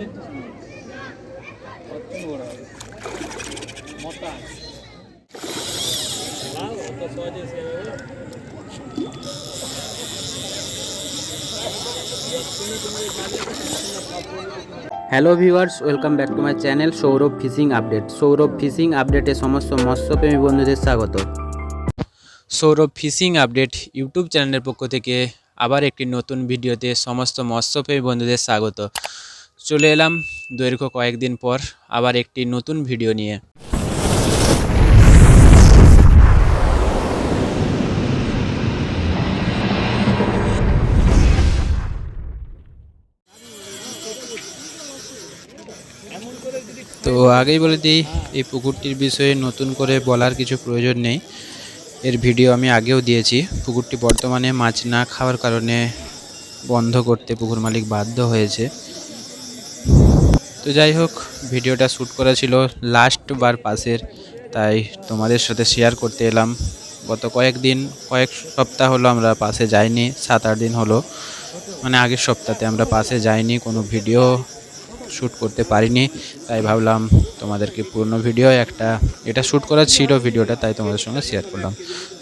Hello viewers welcome back to my channel Sourav fishing update Sourav fishing আপডেটে সমস্ত মৎস্যপ্রেমী বন্ধুদের স্বাগত। সৌরভ ফিশিং আপডেট ইউটিউব চ্যানেলের পক্ষ থেকে আবার একটি নতুন ভিডিওতে সমস্ত মৎস্যপ্রেমী বন্ধুদের স্বাগত। চলে এলাম দৈর্ঘ্য কয়েকদিন পর আবার একটি নতুন ভিডিও নিয়ে। তো আগেই বলে দিই, এই পুকুরটির বিষয়ে নতুন করে বলার কিছু প্রয়োজন নেই। এর ভিডিও আমি আগেও দিয়েছি। পুকুরটি বর্তমানে মাছ না খাওয়ার কারণে বন্ধ করতে পুকুর মালিক বাধ্য হয়েছে। তো যাই হোক, ভিডিওটা শ্যুট করা ছিল লাস্ট বার পাশের, তাই তোমাদের সাথে শেয়ার করতে এলাম। গত কয়েকদিন, কয়েক সপ্তাহ হলো আমরা পাশে যাইনি, সাত আট দিন হলো। মানে আগের সপ্তাহে আমরা পাশে যাইনি, কোনো ভিডিও শ্যুট করতে পারিনি। তাই ভাবলাম তোমাদেরকে পূর্ণ ভিডিও একটা, এটা শ্যুট করা ছিল ভিডিওটা তাই তোমাদের সঙ্গে শেয়ার করলাম।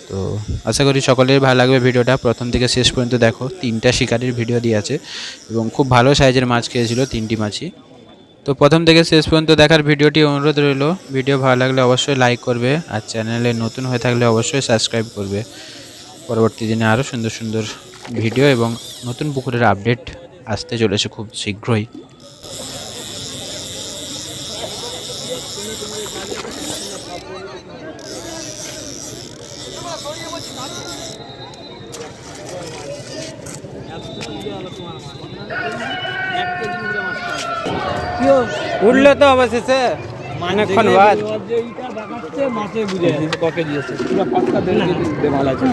তো আশা করি সকলের ভালো লাগবে ভিডিওটা প্রথম থেকে শেষ পর্যন্ত দেখো, তিনটা শিকারির ভিডিও দিয়ে আছে এবং খুব ভালো সাইজের মাছ খেয়েছিল, তিনটি মাছই। তো প্রথম থেকে শেষ পর্যন্ত দেখার ভিডিওটি অনুরোধ রইল। ভিডিও ভালো লাগলে অবশ্যই লাইক করবে আর চ্যানেলে নতুন হয়ে থাকলে অবশ্যই সাবস্ক্রাইব করবে। পরবর্তী দিনে আরও সুন্দর সুন্দর ভিডিও এবং নতুন পুকুরের আপডেট আসতে চলেছে খুব শীঘ্রই। উঠল তো অবশেষে অনেকক্ষণ বাদ।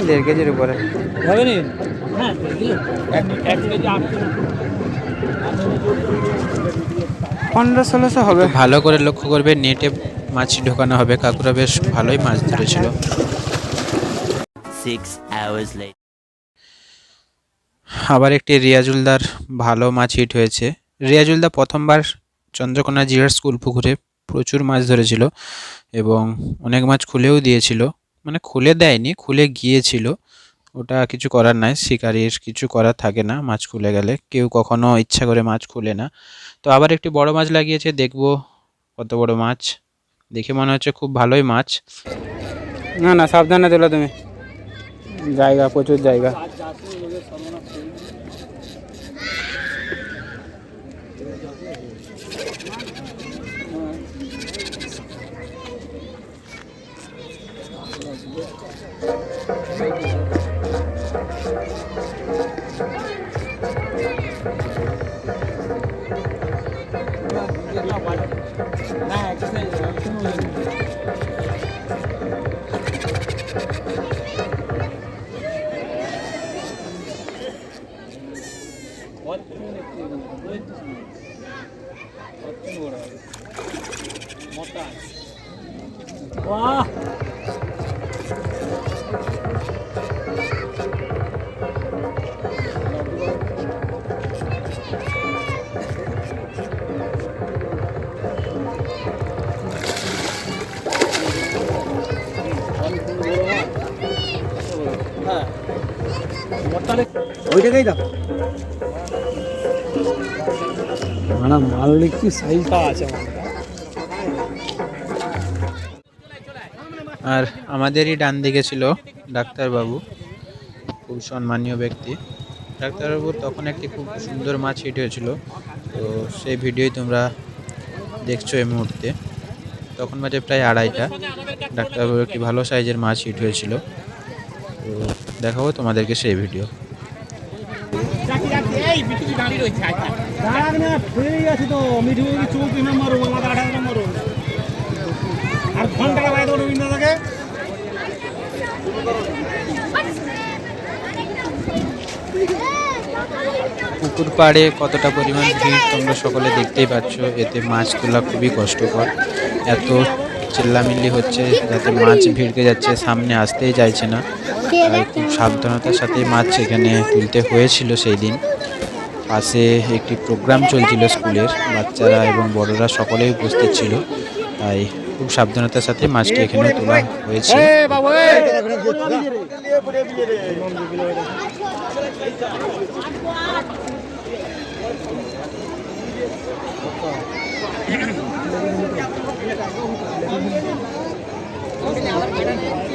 দেড় কেজির উপরে। হবে নি? হ্যাঁ পনেরো ষোলোশো হবে। ভালো করে লক্ষ্য করবে নেটে মাছ ঢোকানো হবে। কাকুরা বেশ ভালোই মাছ ধরেছিল। Six hours later. আবার একটি রিয়াজুলদার ভালো মাছ হিট হয়েছে। রিয়াজুলদা প্রথমবার চন্দ্রকোনা জিয়ার স্কুল পুকুরে প্রচুর মাছ ধরেছিল এবং অনেক মাছ খুলেও দিয়েছিল। মানে খুলে দেয়নি, খুলে গিয়েছিল। ওটা কিছু করার নাই, শিকারির কিছু করার থাকে না মাছ খুলে গেলে। কেউ কখনো ইচ্ছা করে মাছ খুলে না। তো আবার একটি বড় মাছ লাগিয়েছে, দেখব কত বড় মাছ। দেখে মনে হচ্ছে খুব ভালোই মাছ। না না, সাবধানে তোলো তুমি। জায়গা, প্রচুর জায়গা। বাহ ওইটাকেই দাও মানে মাল দেখছি সাইজটা আছে মালটা আর আমাদেরই ডান দিকে ছিল ডাক্তারবাবু, খুব সম্মানীয় ব্যক্তি। ডাক্তারবাবু তখন একটি খুব সুন্দর মাছ হিট হয়েছিল, তো সেই ভিডিওই তোমরা দেখছ এই মুহূর্তে। তখন বাজে প্রায় আড়াইটা। ডাক্তারবাবু একটি ভালো সাইজের মাছ হিট হয়েছিল। তো দেখাবো তোমাদেরকে সেই ভিডিও। দাঁড়াক না আছে তো। মিঠু চৌত্রিশ নম্বর নম্বর আর ঘণ্টা বাইরে রবীন্দ্র থাকে পুকুর পাড়ে কতটা পরিমাণ ভিড় তোমরা সকলে দেখতেই পাচ্ছ, এতে মাছ তোলা খুবই কষ্টকর। এত চিল্লামিল্লি হচ্ছে যাতে মাছ ভিড়কে যাচ্ছে, সামনে আসতেই চাইছে না। খুব সাবধানতার সাথে মাছ এখানে তুলতে হয়েছিল সেই দিন পাশে একটি প্রোগ্রাম চলছিল স্কুলের, বাচ্চারা এবং বড়রা সকলেই উপস্থিত ছিল। তাই খুব সাবধানতার সাথে মাছটি এখানে তোলা হয়েছে।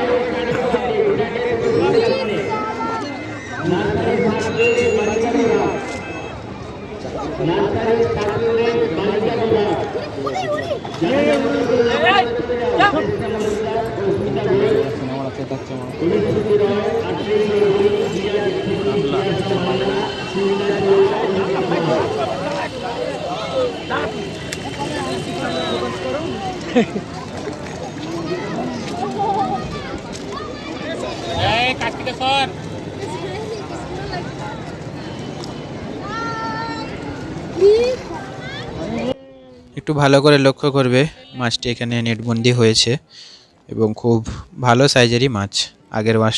কার্তিকে সর। একটু ভালো করে লক্ষ্য করবে মাছটি এখানে নেটবন্দি হয়েছে। এবং খুব ভালো সাইজেরই মাছ। আগের মাছ,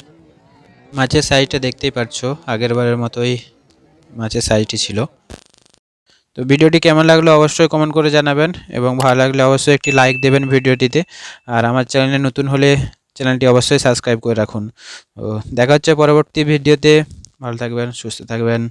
মাছের সাইজটা দেখতেই পারছ, আগের বারের মতোই মাছের সাইজটি ছিল। তো ভিডিওটি কেমন লাগল অবশ্যই কমেন্ট করে জানাবেন এবং ভালো লাগলে অবশ্যই একটি লাইক দেবেন ভিডিওটিতে। আর আমার চ্যানেলে নতুন হলে চ্যানেলটি অবশ্যই সাবস্ক্রাইব করে রাখুন। তো দেখা হচ্ছে পরবর্তী ভিডিওতে। ভালো থাকবেন, সুস্থ থাকবেন।